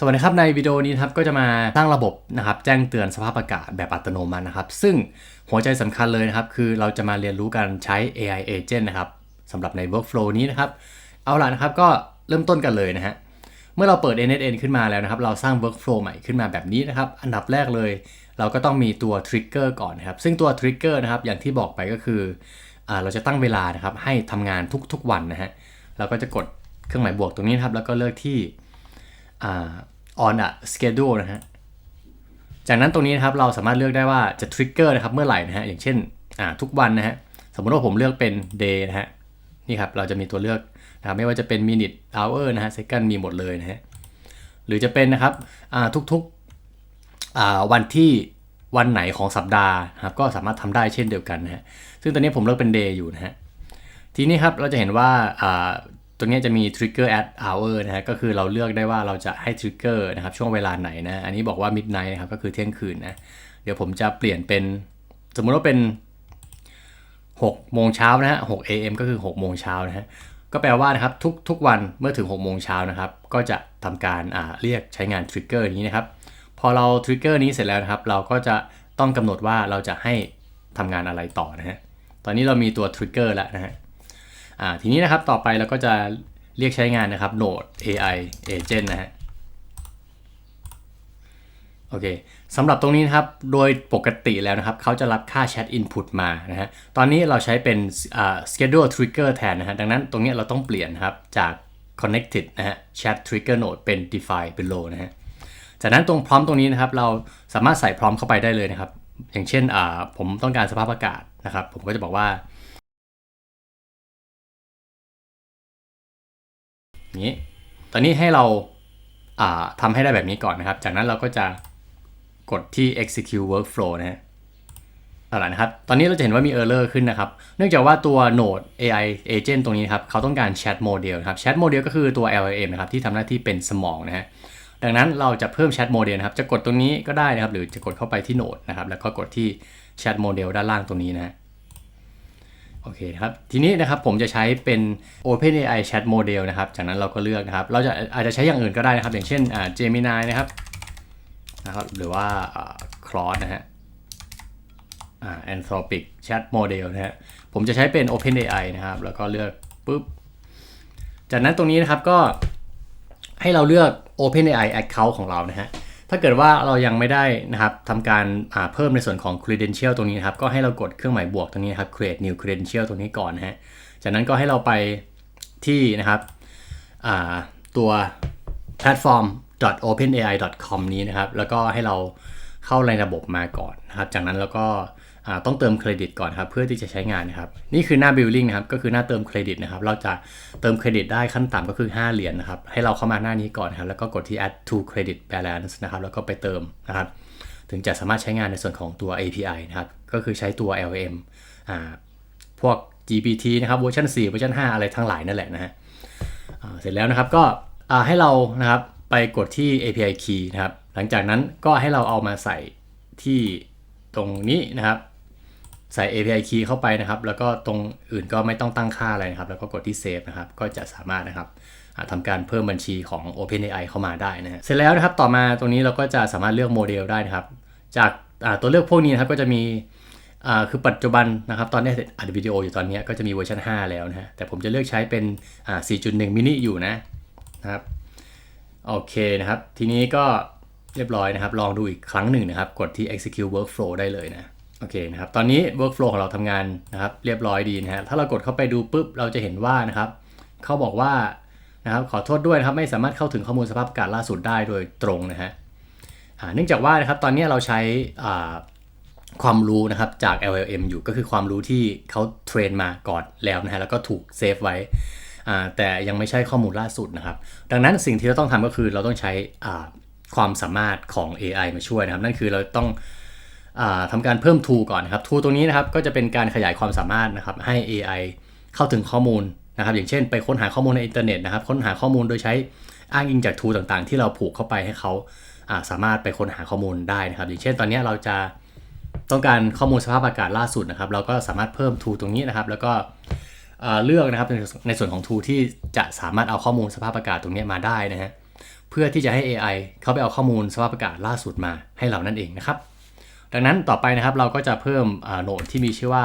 สวัสดีครับในวิดีโอนี้ครับก็จะมาตั้งระบบนะครับแจ้งเตือนสภาพอากาศแบบอัตโนมัตินะครับ ซึ่งหัวใจสำคัญเลยนะครับ คือเราจะมาเรียนรู้การใช้ AI agent นะครับสำหรับใน workflow นี้นะครับ เอาล่ะนะครับก็เริ่มต้นกันเลยนะฮะเมื่อเราเปิด NSN ขึ้นมาแล้วนะครับ เราสร้าง workflow ใหม่ขึ้นมาแบบนี้นะครับ อันดับแรกเลย เราก็ต้องมีตัว trigger ก่อนนะครับ ซึ่งตัว trigger นะครับอย่างที่บอกไปก็คืออเราจะตั้งเวลานะครับให้ทำงานทุกๆวันนะฮะเราก็จะกดเครื่องหมายบวกตรงนี้นครับแล้วก็เลือกที่ on a schedule นะฮะ จากนั้นตรงนี้นะครับเราสามารถเลือกได้ว่าจะ trigger นะครับเมื่อไหร่นะฮะ อย่างเช่นทุกวันนะฮะ สมมติว่าผมเลือกเป็น day นะฮะ นี่ครับเราจะมีตัวเลือกนะครับไม่ว่าจะเป็น minute hour นะฮะ second มีหมดเลยนะฮะ หรือจะเป็นนะครับทุกๆวันที่วันไหนของสัปดาห์ครับก็สามารถทำได้เช่นเดียวกันนะฮะ ซึ่งตอนนี้ผมเลือกเป็น day อยู่นะฮะ ทีนี้ครับเราจะเห็นว่า ตรงนี้จะมี trigger at hour นะฮะก็คือเราเลือกได้ว่าเราจะให้ trigger นะครับช่วงเวลาไหนนะอันนี้บอกว่า midnight นะครับก็คือเที่ยงคืนนะเดี๋ยวผมจะเปลี่ยนเป็น สมมุติว่าเป็น6โมงเช้านะฮะ6 am ก็คือ6โมงเช้านะฮะก็แปลว่านะครับทุกทุกวันเมื่อถึง6โมงเช้านะครับก็จะทำการอ่าเรียกใช้งาน trigger นี้นะครับพอเรา trigger นี้เสร็จแล้วนะครับเราก็จะต้องกำหนดว่าเราจะให้ทำงานอะไรต่อนะฮะตอนนี้เรามีตัว trigger แล้วนะฮะ ทีนี้นะครับต่อไปเราก็จะเรียกใช้งานนะครับ Node AI Agent นะฮะโอเคสำหรับตรงนี้นะครับ โดยปกติแล้วนะครับ เขาจะรับค่า Chat Input มานะฮะตอนนี้เราใช้เป็น Schedule Trigger แทนนะฮะดังนั้นตรงนี้เราต้องเปลี่ยนครับจาก Connected นะฮะ Chat Trigger Node เป็น Define below นะฮะจากนั้นตรงพร้อมตรงนี้นะครับ เราสามารถใส่พร้อมเข้าไปได้เลยนะครับ อย่างเช่นอ่าผมต้องการสภาพอากาศนะครับ ผมก็จะบอกว่า นี้ ตอนนี้ให้เราอ่าทำให้ได้แบบนี้ก่อนนะครับ จากนั้นเราก็จะกดที่ execute workflow นะฮะเอาละนะครับ ตอนนี้เราจะเห็นว่ามี error ขึ้นนะครับ เนื่องจากว่าตัว Node AI agent ตรงนี้ครับ เขาต้องการ chat model ครับ chat model ก็คือตัว LLM นะครับ ที่ทำหน้าที่เป็นสมองนะฮะ ดังนั้นเราจะเพิ่ม chat model นะครับ จะกดตรงนี้ก็ได้นะครับ หรือจะกดเข้าไปที่ Node นะครับ แล้วก็กดที่ chat model ด้านล่างตรงนี้นะฮะ โอเคครับ ทีนี้นะครับผมจะใช้เป็น OpenAI Chat Model นะครับ จากนั้นเราก็เลือกนะครับ เราจะอาจจะใช้อย่างอื่นก็ได้นะครับ อย่างเช่นอ่า Gemini นะครับนะครับ หรือว่าอ่า Claude นะฮะอ่า Anthropic Chat Model นะฮะผมจะใช้เป็น OpenAI นะครับ แล้วก็เลือกปุ๊บ จากนั้นตรงนี้นะครับก็ให้เราเลือก OpenAI Account ของเรานะฮะ ถ้าเกิดว่าเรายังไม่ได้นะครับทำการเพิ่มในส่วนของ credential ตรงนี้นะครับ ก็ให้เรากดเครื่องหมายบวกตรงนี้นะครับ create new credential ตรงนี้ก่อนนะฮะ จากนั้นก็ให้เราไปที่นะครับตัว platform openai.com นี้นะครับ แล้วก็ให้เราเข้าในระบบมาก่อนนะครับ จากนั้นเราก็ ต้องเติมเครดิตก่อนครับเพื่อที่จะใช้งานนะครับนี่คือหน้า billing นะครับก็คือหน้าเติมเครดิตนะครับเราจะเติมเครดิตได้ขั้นต่ำก็คือ 5 เหรียญนะครับให้เราเข้ามาหน้านี้ก่อนนครับแล้วก็กดที่ add to credit balance นะครับแล้วก็ไปเติมนะครับถึงจะสามารถใช้งานในส่วนของตัว API นะครับก็คือใช้ตัว LM อ่าพวก GPT นะครับเวอร์ชัน4เวอร์ชัน5 อะไรทั้งหลายนั่นแหละนะฮะเสร็จแล้วนะครับก็ให้เรานะครับไปกดที่ API key นะครับหลังจากนั้นก็ให้เราเอามาใส่ที่ตรงนี้นะครับ ใส่ API key เข้าไปนะครับ แล้วก็ตรงอื่นก็ไม่ต้องตั้งค่าอะไรนะครับ แล้วก็กดที่ save นะครับ ก็จะสามารถนะครับอ่าทำการเพิ่มบัญชีของ OpenAI เข้ามาได้นะฮะเสร็จแล้วนะครับ ต่อมาตรงนี้เราก็จะสามารถเลือกโมเดลได้นะครับ จากตัวเลือกพวกนี้นะครับ ก็จะมีคือปัจจุบันนะครับ ตอนนี้อัดวิดีโออยู่ตอนนี้ก็จะมีเวอร์ชัน5 แล้วนะฮะ แต่ผมจะเลือกใช้เป็น 4.1 มินิอยู่นะนะครับ โอเคนะครับ ทีนี้ก็เรียบร้อยนะครับ ลองดูอีกครั้งหนึ่งนะครับ กดที่ execute workflow ได้เลยนะ โอเคนะครับตอนนี้ workflow ของเราทำงานนะครับเรียบร้อยดีนะฮะถ้าเรากดเข้าไปดูปุ๊บเราจะเห็นว่านะครับเขาบอกว่านะครับขอโทษด้วยนะครับไม่สามารถเข้าถึงข้อมูลสภาพอากาศล่าสุดได้โดยตรงนะฮะเนื่องจากว่านะครับตอนนี้เราใช้ความรู้นะครับจาก LLM อยู่ก็คือความรู้ที่เขาเทรนมาก่อนแล้วนะฮะแล้วก็ถูกเซฟไว้แต่ยังไม่ใช่ข้อมูลล่าสุดนะครับ ดังนั้นสิ่งที่เราต้องทำก็คือเราต้องใช้ความสามารถของ AI มาช่วยนะครับ นั่นคือเราต้อง อาทำการเพิ่ม tool ก่อนนะครับ tool ตรงนี้นะครับก็จะเป็นการขยายความสามารถนะครับให้ AI เข้าถึงข้อมูลนะครับ อย่างเช่นไปค้นหาข้อมูลในอินเทอร์เน็ตนะครับ ค้นหาข้อมูลโดยใช้อ้างอิงจาก tool ต่างๆ ที่เราผูกเข้าไปให้เขาาสามารถไปค้นหาข้อมูลได้นะครับ อย่างเช่น ตอนนี้เราจะต้องการข้อมูลสภาพอากาศล่าสุดนะครับ เราก็สามารถเพิ่ม tool ตรงนี้นะครับ แล้วก็เลือกนะครับในส่วนของ tool ที่จะสามารถเอาข้อมูลสภาพอากาศตรงนี้มาได้นะฮะเพื่อที่จะให้ AI เขาไปเอาข้อมูลสภาพอากาศล่าสุดมาให้เรานั่นเองนะครับ ดังนั้นต่อไปนะครับเราก็จะเพิ่มโหนดที่มีชื่อว่า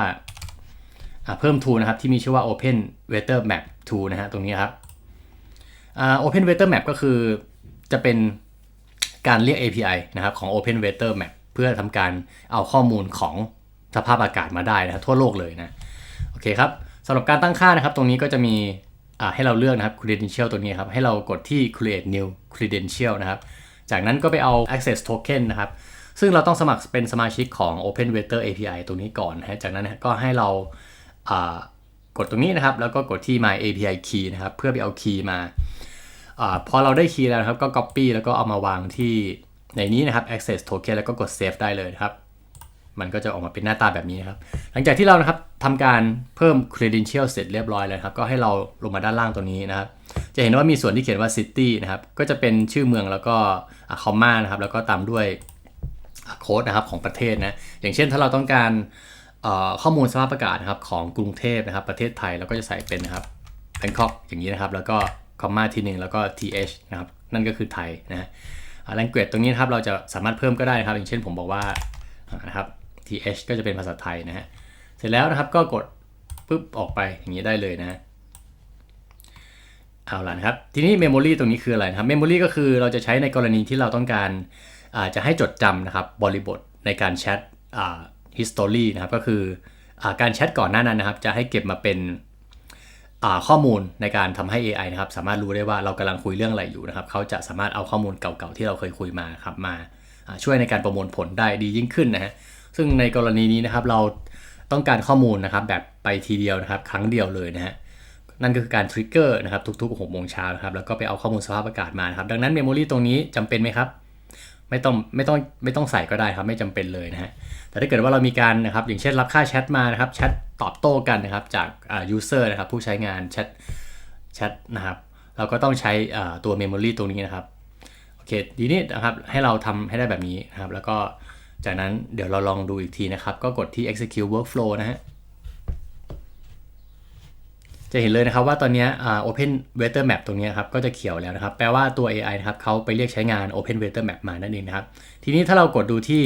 เพิ่ม tool นะครับที่มีชื่อว่า Open Weather Map tool นะฮะตรงนี้ครับ Open Weather Map ก็คือจะเป็นการเรียก API นะครับของ Open Weather Map เพื่อทำการเอาข้อมูลของสภาพอากาศมาได้นะทั่วโลกเลยนะโอเคครับสำหรับการตั้งค่านะครับตรงนี้ก็จะมีให้เราเลือกนะครับ credential ตัวนี้ครับให้เรากดที่ create new credential นะครับ จากนั้นก็ไปเอา access token นะครับ ซึ่งเราต้องสมัครเป็นสมาชิกของ Open Weather API ตรงนี้ก่อนนะจากนั้นก็ให้เรากดตรงนี้นะครับ แล้วก็กดที่ My API Key นะครับ เพื่อไปเอาคีย์มาอพอเราได้คีย์แล้วนะครับ ก็ Copy แล้วก็เอามาวางที่ในนี้นะครับ Access Token แล้วก็กด Save ได้เลยครับ มันก็จะออกมาเป็นหน้าตาแบบนี้นครับ หลังจากที่เรานะครับทำการเพิ่ม credential เสร็จเรียบร้อยแล้วครับ ก็ให้เราลงมาด้านล่างตัวนี้นะครับ จะเห็นว่ามีส่วนที่เขียนว่า city นะครับ ก็จะเป็นชื่อเมืองแล้วก็คอมมานะครับ แล้วก็ตามด้วย โค้ดนะครับของประเทศนะอย่างเช่นถ้าเราต้องการข้อมูลสภาพอากาศนะครับของกรุงเทพนะครับประเทศไทยเราก็จะใส่เป็นนะครับ Bangkok อย่างนี้นะครับ แล้วก็คอมมาทีหนึ่งแล้วก็ th นะครับนั่นก็คือไทยนะฮะ language ตรงนี้นะครับเราจะสามารถเพิ่มก็ได้นะครับ อย่างเช่นผมบอกว่านะครับ th ก็จะเป็นภาษาไทยนะฮะเสร็จแล้วนะครับก็กดปุ๊บออกไปอย่างนี้ได้เลยนะเอาล่ะนะครับ ทีนี้ memory ตรงนี้คืออะไรนะครับ memory ก็คือเราจะใช้ในกรณีที่เราต้องการ จะให้จดจำนะครับบริบทในการแชท history นะครับก็คืออการแชทก่อนหน้านั้นนะครับ จะให้เก็บมาเป็นข้อมูลในการทำให้ AI นะครับสามารถรู้ได้ว่าเรากำลังคุยเรื่องอะไรอยู่นะครับเขาจะสามารถเอาข้อมูลเก่าๆที่เราเคยคุยมาครับมาช่วยในการประมวลผลได้ดียิ่งขึ้นนะฮะซึ่งในกรณีนี้นะครับเราต้องการข้อมูลนะครับแบบไปทีเดียวนะครับ ครั้งเดียวเลยนะฮะนั่นก็คือการทริกเกอร์นะครับทุกๆ6โมงเช้านะครับแล้วก็ไปเอาข้อมูลสภาพอากาศมานะครับดังนั้นเมมโมรีตรงนี้จำเป็นไหมครับ ไม่ต้องไม่ต้องไม่ต้องใส่ก็ได้ครับไม่จำเป็นเลยนะฮะแต่ถ้าเกิดว่าเรามีการนะครับอย่างเช่นรับค่าแชทมานะครับแชทตอบโต้กันนะครับจากอ่า user นะครับผู้ใช้งานแชทแชทนะครับเราก็ต้องใช้ตัว memory ตรงนี้นะครับโอเคดีนี้นะครับให้เราทำให้ได้แบบนี้นะครับ แล้วก็จากนั้นเดี๋ยวเราลองดูอีกทีนะครับ ก็กดที่ execute workflow นะฮะ จะเห็นเลยนะครับว่าตอนนี้ Open Weather Map ตรงนี้ครับก็จะเขียวแล้วนะครับ แปลว่าตัว AI นะครับเขาไปเรียกใช้งาน Open Weather Map มานั่นเองนะครับ ทีนี้ถ้าเรากดดูที่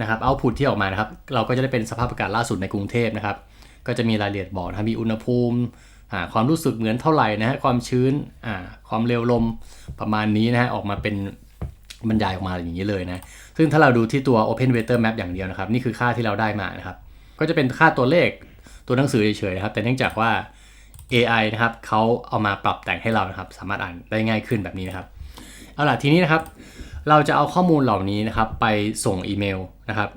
นะครับ output ที่ออกมานะครับ เราก็จะได้เป็นสภาพอากาศล่าสุดในกรุงเทพนะครับ ก็จะมีรายละเอียดบอกนะครับมีอุณหภูมิความรู้สึกเหมือนเท่าไหร่นะฮะความชื้นความเร็วลมประมาณนี้นะฮะออกมาเป็นบรรยายออกมาอย่างนี้เลยนะ ซึ่งถ้าเราดูที่ตัว Open Weather Map อย่างเดียวนะครับ นี่คือค่าที่เราได้มานะครับ ก็จะเป็นค่าตัวเลขตัวหนังสือเฉยๆนะครับ แต่เนื่องจากว่า AI นะครับเขาเอามาปรับแต่งให้เรานะครับ สามารถอ่านได้ง่ายขึ้นแบบนี้นะครับ เอาล่ะทีนี้นะครับ เราจะเอาข้อมูลเหล่านี้นะครับ ไปส่งอีเมลนะครับ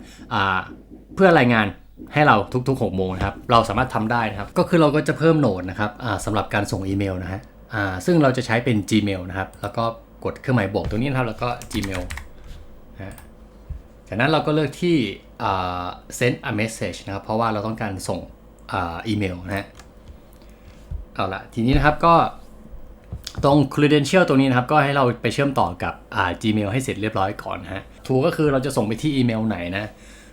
เพื่อรายงานให้เราทุกๆ6โมงนะครับเราสามารถทำได้นะครับ ก็คือเราก็จะเพิ่มโหนดนะครับสำหรับการส่งอีเมลนะฮะซึ่งเราจะใช้เป็น Gmail นะครับ แล้วก็กดเครื่องหมายบวกตรงนี้นะครับ แล้วก็ Gmail นะจากนั้นเราก็เลือกที่ send a message นะครับ เพราะว่าเราต้องการส่งอีเมลนะฮะ เอาละทีนี้นะครับก็ตรง credential ตรงนี้นะครับ ก็ให้เราไปเชื่อมต่อกับอ่า Gmail ให้เสร็จเรียบร้อยก่อนนะฮะถูกก็คือเราจะส่งไปที่อีเมลไหนนะ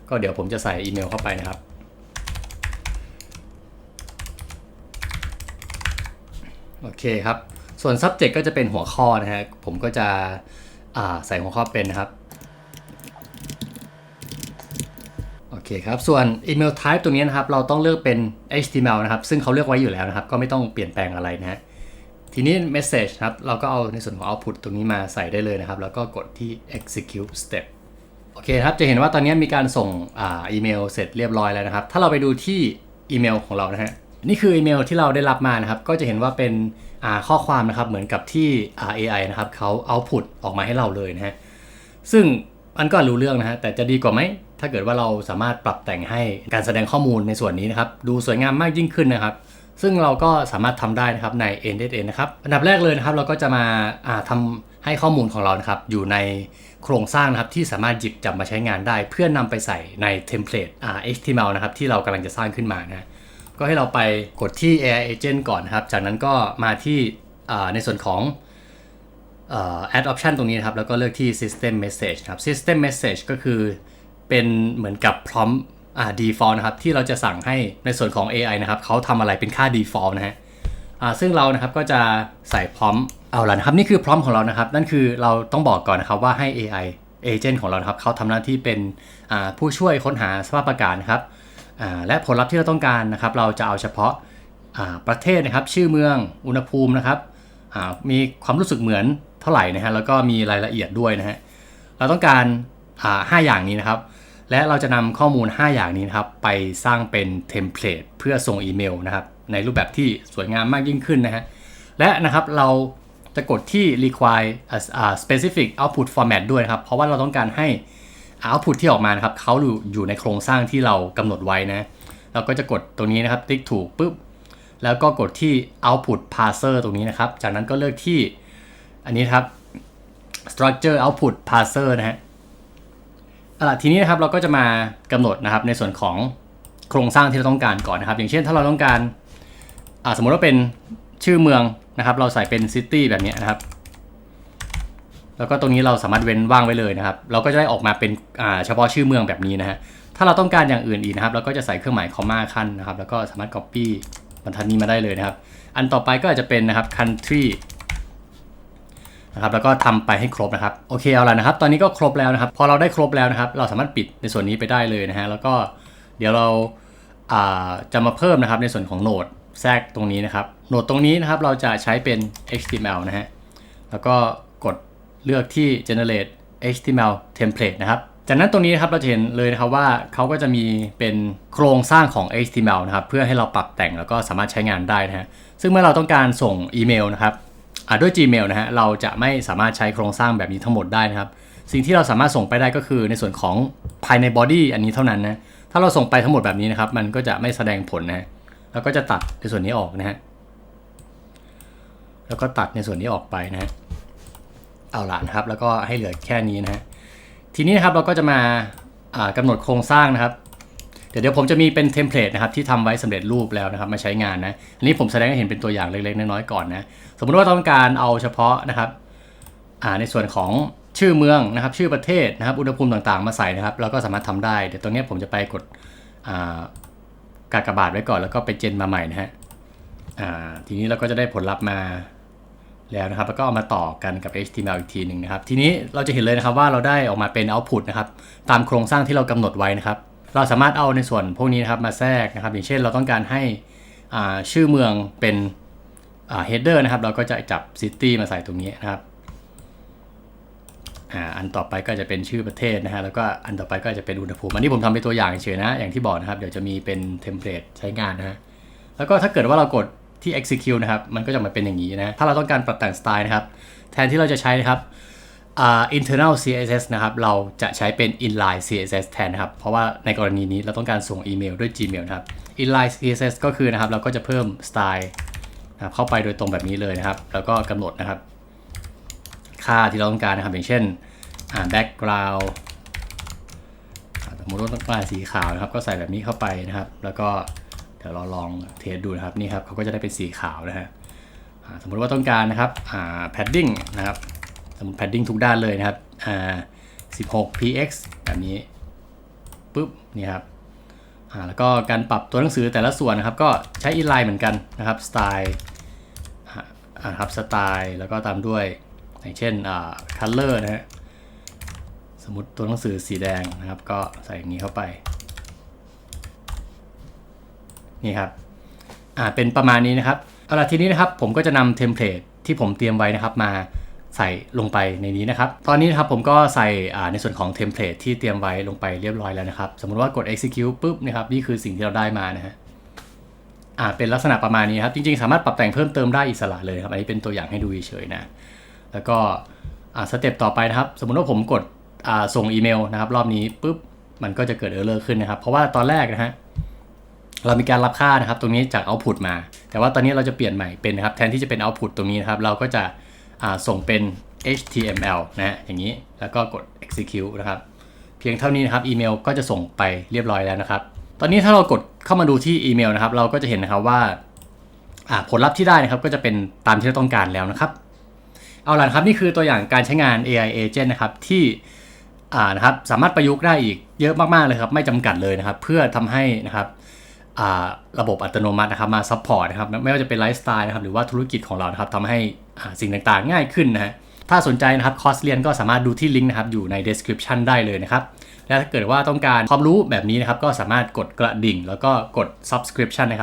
ก็เดี๋ยวผมจะใส่อีเมลเข้าไปนะครับ โอเคครับ ส่วน subject ก็จะเป็นหัวข้อนะฮะ ผมก็จะใส่หัวข้อเป็นนะครับโอเคครับ ส่วน email type ตรงนี้นะครับ เราต้องเลือกเป็น HTML นะครับ ซึ่งเขาเลือกไว้อยู่แล้วนะครับ ก็ไม่ต้องเปลี่ยนแปลงอะไรนะฮะ ทีนี้ message ครับ เราก็เอาในส่วนของ output ตรงนี้มาใส่ได้เลยนะครับ แล้วก็กดที่ execute step โอเคครับ จะเห็นว่าตอนนี้มีการส่งอีเมลเสร็จเรียบร้อยแล้วนะครับ ถ้าเราไปดูที่อีเมลของเรานะฮะ นี่คืออีเมลที่เราได้รับมานะครับ ก็จะเห็นว่าเป็นข้อความนะครับ เหมือนกับที่ AI นะครับเขา output ออกมาให้เราเลยนะฮะ ซึ่งมันก็รู้เรื่องนะฮะ แต่จะดีกว่าไหม ถ้าเกิดว่าเราสามารถปรับแต่งให้การแสดงข้อมูลในส่วนนี้นะครับ ดูสวยงามมากยิ่งขึ้นนะครับ ซึ่งเราก็สามารถทำได้นะครับใน n d n นะครับอันดับแรกเลยนะครับ เราก็จะมาทำให้ข้อมูลของเรานะครับ อยู่ในโครงสร้างนะครับที่สามารถหยิบจับมาใช้งานได้ เพื่อนำไปใส่ในเทมเพลต HTML นะครับที่เรากำลังจะสร้างขึ้นมานะก็ให้เราไปกดที่ AI Agent ก่อนนะครับ จากนั้นก็มาที่ในส่วนของ add option ตรงนี้นะครับ แล้วก็เลือกที่ system message ครับ system message ก็คือ เป็นเหมือนกับพร้อมอ่า default นะครับ ที่เราจะสั่งให้ในส่วนของ AI นะครับเขาทำอะไรเป็นค่า default นะฮะอ่าซึ่งเรานะครับก็จะใส่พร้อมเอาละนะครับ นี่คือพร้อมของเรานะครับ นั่นคือเราต้องบอกก่อนนะครับว่าให้ AI agent ของเรานะครับเขาทำหน้าที่เป็นอ่าผู้ช่วยค้นหาสภาพอากาศนะครับอ่าและผลลัพธ์ที่เราต้องการนะครับ เราจะเอาเฉพาะอ่าประเทศนะครับ ชื่อเมืองอุณหภูมินะครับอ่ามีความรู้สึกเหมือนเท่าไหร่นะฮะแล้วก็มีรายละเอียดด้วยนะฮะเราต้องการอ่าห้าอย่างนี้นะครับ และเราจะนำข้อมูล 5 อย่างนี้นะครับ ไปสร้างเป็นเทมเพลตเพื่อส่งอีเมลนะครับ ในรูปแบบที่สวยงามมากยิ่งขึ้นนะฮะและนะครับเราจะกดที่ require a a specific output format ด้วยนะครับ เพราะว่าเราต้องการให้ output ที่ออกมานะครับเขาอยู่อยู่ในโครงสร้างที่เรากำหนดไว้นะ เราก็จะกดตรงนี้นะครับ ติ๊กถูกปุ๊บ แล้วก็กดที่ output parser ตรงนี้นะครับ จากนั้นก็เลือกที่อันนี้ครับ structure output parser นะฮะ เอาล่ะทีนี้นะครับเราก็จะมากำหนดนะครับในส่วนของโครงสร้างที่เราต้องการก่อนนะครับ อย่างเช่นถ้าเราต้องการอ่าสมมติว่าเป็นชื่อเมืองนะครับ เราใส่เป็นซิตี้แบบนี้นะครับ แล้วก็ตรงนี้เราสามารถเว้นว่างไว้เลยนะครับ เราก็จะได้ออกมาเป็นอ่าเฉพาะชื่อเมืองแบบนี้นะฮะถ้าเราต้องการอย่างอื่นอีกนะครับ เราก็จะใส่เครื่องหมายคอมมาขั้นนะครับ แล้วก็สามารถ copy บรรทัดนี้มาได้เลยนะครับ อันต่อไปก็อาจจะเป็นนะครับ country นะครับแล้วก็ทำไปให้ครบนะครับโอเคเอาละนะครับ ตอนนี้ก็ครบแล้วนะครับ พอเราได้ครบแล้วนะครับ เราสามารถปิดในส่วนนี้ไปได้เลยนะฮะแล้วก็เดี๋ยวเราาจะมาเพิ่มนะครับในส่วนของโหนดแทรกตรงนี้นะครับโหนดตรงนี้นะครับเราจะใช้เป็น HTML นะฮะแล้วก็กดเลือกที่ generate HTML template นะครับจากนั้นตรงนี้นะครับเราจะเห็นเลยนะครับว่าเขาก็จะมีเป็นโครงสร้างของ HTML นะครับเพื่อให้เราปรับแต่งแล้วก็สามารถใช้งานได้นะฮะซึ่งเมื่อเราต้องการส่งอีเมลนะครับ ด้วย Gmail นะฮะเราจะไม่สามารถใช้โครงสร้างแบบนี้ทั้งหมดได้นะครับ สิ่งที่เราสามารถส่งไปได้ก็คือในส่วนของภายในบอดี้อันนี้เท่านั้นนะถ้าเราส่งไปทั้งหมดแบบนี้นะครับ มันก็จะไม่แสดงผลนะแล้วก็จะตัดในส่วนนี้ออกนะฮะแล้วก็ตัดในส่วนนี้ออกไปนะฮะเอาละนะครับ แล้วก็ให้เหลือแค่นี้นะฮะทีนี้นะครับเราก็จะมาอ่ากำหนดโครงสร้างนะครับ เดี๋ยวเดี๋ยวผมจะมีเป็นเทมเพลตนะครับที่ทำไว้สำเร็จรูปแล้วนะครับมาใช้งานนะ อันนี้ผมแสดงให้เห็นเป็นตัวอย่างเล็กๆน้อยๆก่อนนะ สมมติว่าต้องการเอาเฉพาะนะครับอ่าในส่วนของชื่อเมืองนะครับชื่อประเทศนะครับอุณหภูมิต่างๆมาใส่นะครับเราก็สามารถทำได้ เดี๋ยวตรงนี้ผมจะไปกดกากบาทไว้ก่อนแล้วก็ไปเจนมาใหม่นะฮะทีนี้เราก็จะได้ผลลัพธ์มาแล้วนะครับแล้วก็เอามาต่อกันกับ HTML อีกทีหนึ่งนะครับ ทีนี้เราจะเห็นเลยนะครับว่าเราได้ออกมาเป็น output นะครับตามโครงสร้างที่เรากำหนดไว้นะครับ เราสามารถเอาในส่วนพวกนี้นะครับมาแทรกนะครับ อย่างเช่นเราต้องการให้ชื่อเมืองเป็นอ่า header นะครับ เราก็จะจับ city มาใส่ตรงนี้นะครับอันต่อไปก็จะเป็นชื่อประเทศนะฮะแล้วก็อันต่อไปก็จะเป็นอุณหภูมิอันนี้ผมทำเป็นตัวอย่างเฉยนะอย่างที่บอกนะครับ เดี๋ยวจะมีเป็นเทมเพลตใช้งานนะฮะแล้วก็ถ้าเกิดว่าเรากดที่ execute นะครับ มันก็จะมาเป็นอย่างนี้นะ ถ้าเราต้องการปรับแต่งสไตล์นะครับ แทนที่เราจะใช้นะครับ อ่า internal CSS นะครับ เราจะใช้เป็น inline CSS แทนนะครับ เพราะว่าในกรณีนี้เราต้องการส่งอีเมลด้วย Gmail นะครับ inline CSS ก็คือนะครับ เราก็จะเพิ่มสไตล์นะครับเข้าไปโดยตรงแบบนี้เลยนะครับ แล้วก็กำหนดนะครับ ค่าที่เราต้องการนะครับ อย่างเช่นอ่า background สมมติว่าต้องการสีขาวนะครับ ก็ใส่แบบนี้เข้าไปนะครับ แล้วก็เดี๋ยวเราลองเทสดูนะครับ นี่ครับเขาก็จะได้เป็นสีขาวนะฮะสมมติว่าต้องการนะครับอ่า padding นะครับ มมติ padding ทุกด้านเลยนะครับอ่า16 px แบบนี้ปุ๊บนี่ครับอ่าแล้วก็การปรับตัวหนังสือแต่ละส่วนนะครับ ก็ใช้ inline เหมือนกันนะครับสไตล์อ่าครับสไตล์แล้วก็ตามด้วยอย่างเช่นอ่า color นะฮะสมมติตัวหนังสือสีแดงนะครับ ก็ใส่อย่างนี้เข้าไปนี่ครับอ่าเป็นประมาณนี้นะครับเอาล่ะทีนี้นะครับผมก็จะนำเทมเพลตที่ผมเตรียมไว้นะครับมา ใส่ลงไปในนี้นะครับ ตอนนี้นะครับผมก็ใส่ในส่วนของเทมเพลตที่เตรียมไว้ลงไปเรียบร้อยแล้วนะครับ สมมุติว่ากด execute ปุ๊บนะครับนี่คือสิ่งที่เราได้มานะฮะอ่าเป็นลักษณะประมาณนี้ครับจริงๆ สามารถปรับแต่งเพิ่มเติมได้อิสระเลยครับอันนี้เป็นตัวอย่างให้ดูเฉยๆนะแล้วก็อ่าสเต็ปต่อไปนะครับ สมมุติว่าผมกดอ่าส่งอีเมลนะครับ รอบนี้ปุ๊บมันก็จะเกิดเออร์เลอร์ขึ้นนะครับ เพราะว่าตอนแรกนะฮะเรามีการรับค่านะครับ ตรงนี้จาก output มา แต่ว่าตอนนี้เราจะเปลี่ยนใหม่เป็นนะครับแทนที่จะเป็น output ตรงนี้นะครับ เราก็จะ ส่งเป็น HTML นะฮะอย่างนี้แล้วก็กด execute นะครับ เพียงเท่านี้นะครับอีเมลก็จะส่งไปเรียบร้อยแล้วนะครับ ตอนนี้ถ้าเรากดเข้ามาดูที่อีเมลนะครับ เราก็จะเห็นนะครับว่าผลลัพธ์ที่ได้นะครับก็จะเป็นตามที่เราต้องการแล้วนะครับ เอาล่ะครับนี่คือตัวอย่างการใช้งาน AI agent นะครับที่นะครับสามารถประยุกต์ได้อีกเยอะมากๆเลยครับ ไม่จำกัดเลยนะครับ เพื่อทำให้นะครับ ระบบอัตโนมัตินะครับมาซัพพอร์ตนะครับไม่ว่าจะเป็นไลฟ์สไตล์นะครับหรือว่าธุรกิจของเรานะครับทำให้สิ่งต่างๆ ง่ายขึ้นนะฮะถ้าสนใจนะครับคอร์สเรียนก็สามารถดูที่ลิงก์นะครับอยู่ใน description ได้เลยนะครับและถ้าเกิดว่าต้องการความรู้แบบนี้นะครับก็สามารถกดกระดิ่ง แล้วก็กด subscription นะครับ